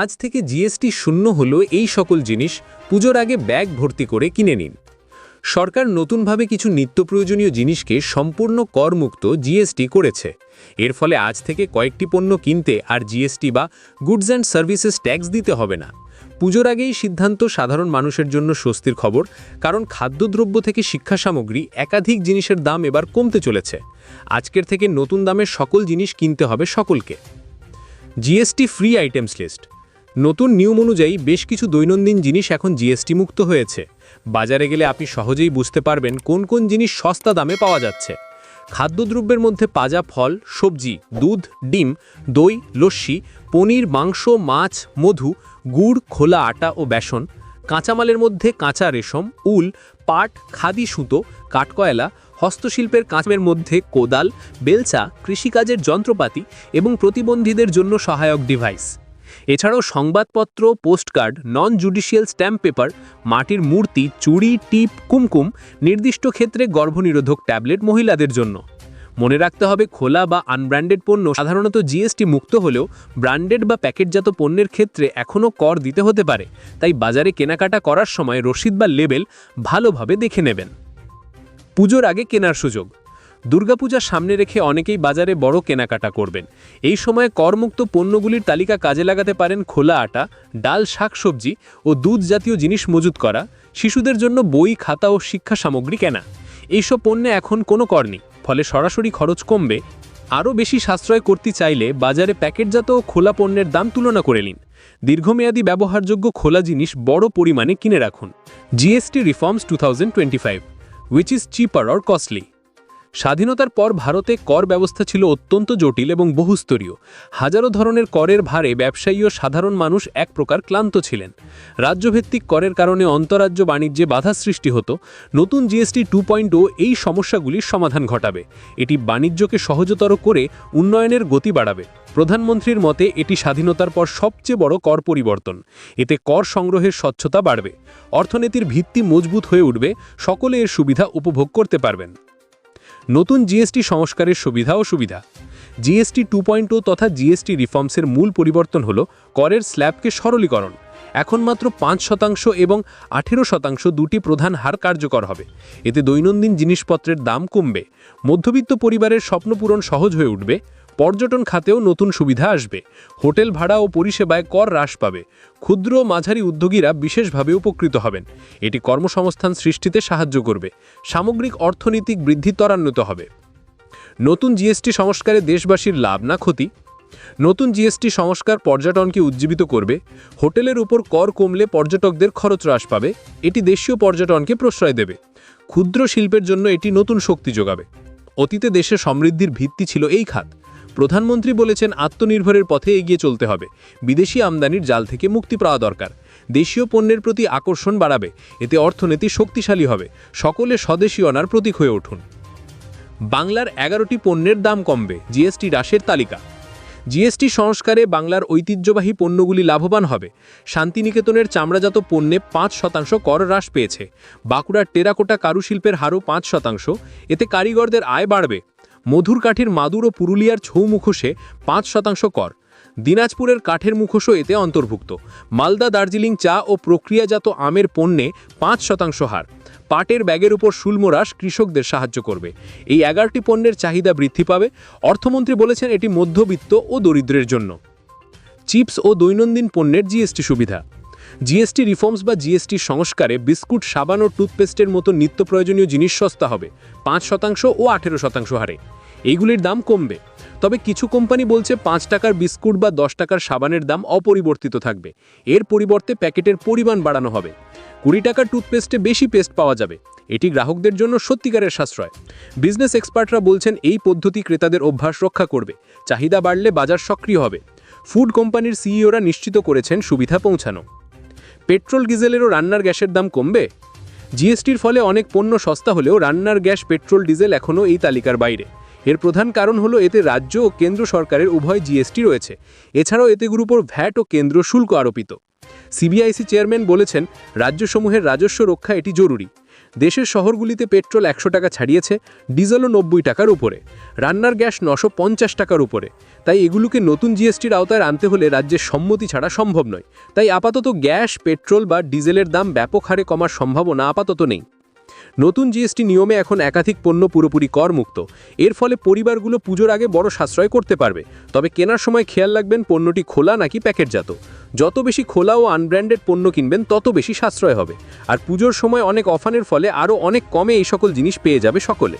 আজ থেকে জিএসটি শূন্য হলো এই সকল জিনিস পুজোর আগে ব্যাগ ভর্তি করে কিনে নিন। সরকার নতুনভাবে কিছু নিত্য প্রয়োজনীয় জিনিসকে সম্পূর্ণ করমুক্ত জিএসটি করেছে। এর ফলে আজ থেকে কয়েকটি পণ্য কিনতে আর জিএসটি বা গুডস অ্যান্ড সার্ভিসেস ট্যাক্স দিতে হবে না। পুজোর আগেই সিদ্ধান্ত সাধারণ মানুষের জন্য স্বস্তির খবর, কারণ খাদ্যদ্রব্য থেকে শিক্ষা সামগ্রী একাধিক জিনিসের দাম এবার কমতে চলেছে। আজকের থেকে নতুন দামের সকল জিনিস কিনতে হবে সকলকে। জিএসটি ফ্রি আইটেমস লিস্ট নতুন নিয়ম অনুযায়ী বেশ কিছু দৈনন্দিন জিনিস এখন জিএসটি মুক্ত হয়েছে। বাজারে গেলে আপনি সহজেই বুঝতে পারবেন কোন কোন জিনিস সস্তা দামে পাওয়া যাচ্ছে। খাদ্যদ্রব্যের মধ্যে পাজা ফল, সবজি, দুধ, ডিম, দই, লস্যি, পনির, মাংস, মাছ, মধু, গুড়, খোলা আটা ও বেসন, কাঁচামালের মধ্যে কাঁচা রেশম, উল, পাট, খাদি সুতো, কাঠকয়লা, হস্তশিল্পের কাঁচের মধ্যে কোদাল, বেলচা, কৃষিকাজের যন্ত্রপাতি এবং প্রতিবন্ধীদের জন্য সহায়ক ডিভাইস। এছাড়াও সংবাদপত্র, postcard non judicial stamp paper মাটির মূর্তি, চুড়ি, টিপ, কুমকুম নির্দিষ্ট ক্ষেত্রে গর্ভনিরোধক ট্যাবলেট মহিলাদের জন্য। মনে রাখতে হবে খোলা বা আনব্র্যান্ডেড পণ্য সাধারণত জিএসটি মুক্ত হলেও ব্র্যান্ডেড বা প্যাকেটজাত পণ্যের ক্ষেত্রে এখনও কর দিতে হতে পারে। তাই বাজারে কেনাকাটা করার সময় রসিদ বা লেবেল ভালোভাবে দেখে নেবেন। পুজোর আগে কেনার সুযোগ। দুর্গাপূজা সামনে রেখে অনেকেই বাজারে বড় কেনাকাটা করবেন। এই সময়ে করমুক্ত পণ্যগুলির তালিকা কাজে লাগাতে পারেন খোলা আটা, ডাল, শাকসবজি ও দুধ জাতীয় জিনিস মজুত করা, শিশুদের জন্য বই, খাতা ও শিক্ষা সামগ্রী কেনা। এইসব পণ্যে এখন কোনো কর নেই, ফলে সরাসরি খরচ কমবে। আরও বেশি সাশ্রয় করতে চাইলে বাজারে প্যাকেটজাত ও খোলা পণ্যের দাম তুলনা করে নিন। দীর্ঘমেয়াদী ব্যবহারযোগ্য খোলা জিনিস বড় পরিমাণে কিনে রাখুন। GST reforms two thousand twenty five which is cheaper or costly স্বাধীনতার পর ভারতে কর ব্যবস্থা ছিল অত্যন্ত জটিল এবং বহুস্তরীয়। হাজারো ধরনের করের ভারে ব্যবসায়ী ও সাধারণ মানুষ এক প্রকার ক্লান্ত ছিলেন। রাজ্যভিত্তিক করের কারণে অন্তরাজ্য বাণিজ্যে বাধা সৃষ্টি হতো। নতুন জিএসটি টু এই সমস্যাগুলির সমাধান ঘটাবে। এটি বাণিজ্যকে সহজতর করে উন্নয়নের গতি বাড়াবে। প্রধানমন্ত্রীর মতে, এটি স্বাধীনতার পর সবচেয়ে বড় কর পরিবর্তন। এতে কর সংগ্রহের স্বচ্ছতা বাড়বে। অর্থনীতির ভিত্তি মজবুত হয়ে উঠবে। সকলে এর সুবিধা উপভোগ করতে পারবেন। নতুন জিএসটি সংস্কারের সুবিধা ও সুবিধা। জিএসটি টু পয়েন্ট তথা জিএসটি রিফর্মসের মূল পরিবর্তন হল করের স্ল্যাবকে সরলীকরণ। এখন মাত্র পাঁচ শতাংশ এবং আঠেরো শতাংশ দুটি প্রধান হার কার্যকর হবে। এতে দৈনন্দিন জিনিসপত্রের দাম কমবে। মধ্যবিত্ত পরিবারের স্বপ্নপূরণ সহজ হয়ে উঠবে। পর্যটন খাতেও নতুন সুবিধা আসবে। হোটেল ভাড়া ও পরিষেবায় কর হ্রাস পাবে। ক্ষুদ্র মাঝারি উদ্যোগীরা বিশেষভাবে উপকৃত হবেন। এটি কর্মসংস্থান সৃষ্টিতে সাহায্য করবে। সামগ্রিক অর্থনৈতিক বৃদ্ধি ত্বরান্বিত হবে। নতুন জিএসটি সংস্কারে দেশবাসীর লাভ না ক্ষতি? নতুন জিএসটি সংস্কার পর্যটনকে উজ্জীবিত করবে। হোটেলের উপর কর কমলে পর্যটকদের খরচ হ্রাস পাবে। এটি দেশীয় পর্যটনকে প্রশ্রয় দেবে। ক্ষুদ্র শিল্পের জন্য এটি নতুন শক্তি যোগাবে। অতীতে দেশের সমৃদ্ধির ভিত্তি ছিল এই খাত। প্রধানমন্ত্রী বলেছেন আত্মনির্ভরের পথে এগিয়ে চলতে হবে। বিদেশি আমদানির জাল থেকে মুক্তি পাওয়া দরকার। দেশীয় পণ্যের প্রতি আকর্ষণ বাড়াবে। এতে অর্থনীতি শক্তিশালী হবে। সকলে স্বদেশী অনার প্রতীক হয়ে উঠুন। বাংলার এগারোটি পণ্যের দাম কমবে। জিএসটি হ্রাসের তালিকা। জিএসটি সংস্কারে বাংলার ঐতিহ্যবাহী পণ্যগুলি লাভবান হবে। শান্তিনিকেতনের চামড়াজাত পণ্যে পাঁচ শতাংশ কর হ্রাস পেয়েছে। বাঁকুড়ার টেরাকোটা কারুশিল্পের হারও পাঁচ শতাংশ। এতে কারিগরদের আয় বাড়বে। মধুর কাঠের মাদুর ও পুরুলিয়ার ছৌ মুখোশে পাঁচ শতাংশ কর। দিনাজপুরের কাঠের মুখোশও এতে অন্তর্ভুক্ত। মালদা দার্জিলিং চা ও প্রক্রিয়াজাত আমের পণ্যে পাঁচ শতাংশ হার। পাটের ব্যাগের উপর শুল্মরাস কৃষকদের সাহায্য করবে। এই এগারোটি পণ্যের চাহিদা বৃদ্ধি পাবে, অর্থমন্ত্রী বলেছেন এটি মধ্যবিত্ত ও দরিদ্রের জন্য। চিপস ও দৈনন্দিন পণ্যের জিএসটি সুবিধা। জিএসটি রিফর্মস বা জিএসটি সংস্কারে বিস্কুট, সাবান ও টুথপেস্টের মতো নিত্য প্রয়োজনীয় জিনিস সস্তা হবে, পাঁচ শতাংশ ও আঠেরো শতাংশ হারে। এইগুলির দাম কমবে। তবে কিছু কোম্পানি বলছে পাঁচ টাকার বিস্কুট বা দশ টাকার সাবানের দাম অপরিবর্তিত থাকবে। এর পরিবর্তে প্যাকেটের পরিমাণ বাড়ানো হবে। কুড়ি টাকার টুথপেস্টে বেশি পেস্ট পাওয়া যাবে। এটি গ্রাহকদের জন্য সত্যিকারের সাশ্রয়। বিজনেস এক্সপার্টরা বলছেন এই পদ্ধতি ক্রেতাদের অভ্যাস রক্ষা করবে। চাহিদা বাড়লে বাজার সক্রিয় হবে। ফুড কোম্পানির সিইওরা নিশ্চিত করেছেন সুবিধা পৌঁছানো। পেট্রোল ডিজেলেরও রান্নার গ্যাসের দাম কমবে? জিএসটির ফলে অনেক পণ্য সস্তা হলেও রান্নার গ্যাস, পেট্রোল, ডিজেল এখনও এই তালিকার বাইরে। এর প্রধান কারণ হলো এতে রাজ্য ও কেন্দ্র সরকারের উভয় জিএসটি রয়েছে। এছাড়াও এতেগুর উপর ভ্যাট ও কেন্দ্র শুল্ক আরোপিত। সিবিআইসি চেয়ারম্যান বলেছেন, রাজ্যসমূহের রাজস্ব রক্ষা এটি জরুরি। দেশের শহরগুলিতে পেট্রোল একশো টাকা ছাড়িয়েছে, ডিজেলও নব্বই টাকার উপরে। রান্নার গ্যাস নশো পঞ্চাশ টাকার উপরে। তাই এগুলোকে নতুন জিএসটির আওতায় আনতে হলে রাজ্যের সম্মতি ছাড়া সম্ভব নয়। তাই আপাতত গ্যাস, পেট্রোল বা ডিজেলের দাম ব্যাপক হারে কমার সম্ভাবনা আপাতত নেই। নতুন জিএসটি নিয়মে এখন একাধিক পণ্য পুরোপুরি করমুক্ত। এর ফলে পরিবারগুলো পুজোর আগে বড় সাশ্রয় করতে পারবে। তবে কেনার সময় খেয়াল রাখবেন পণ্যটি খোলা নাকি প্যাকেটজাত। যত বেশি খোলা ও আনব্র্যান্ডেড পণ্য কিনবেন, তত বেশি সাশ্রয় হবে। আর পুজোর সময় অনেক অফারের ফলে আরও অনেক কমে এই সকল জিনিস পেয়ে যাবে সকলে।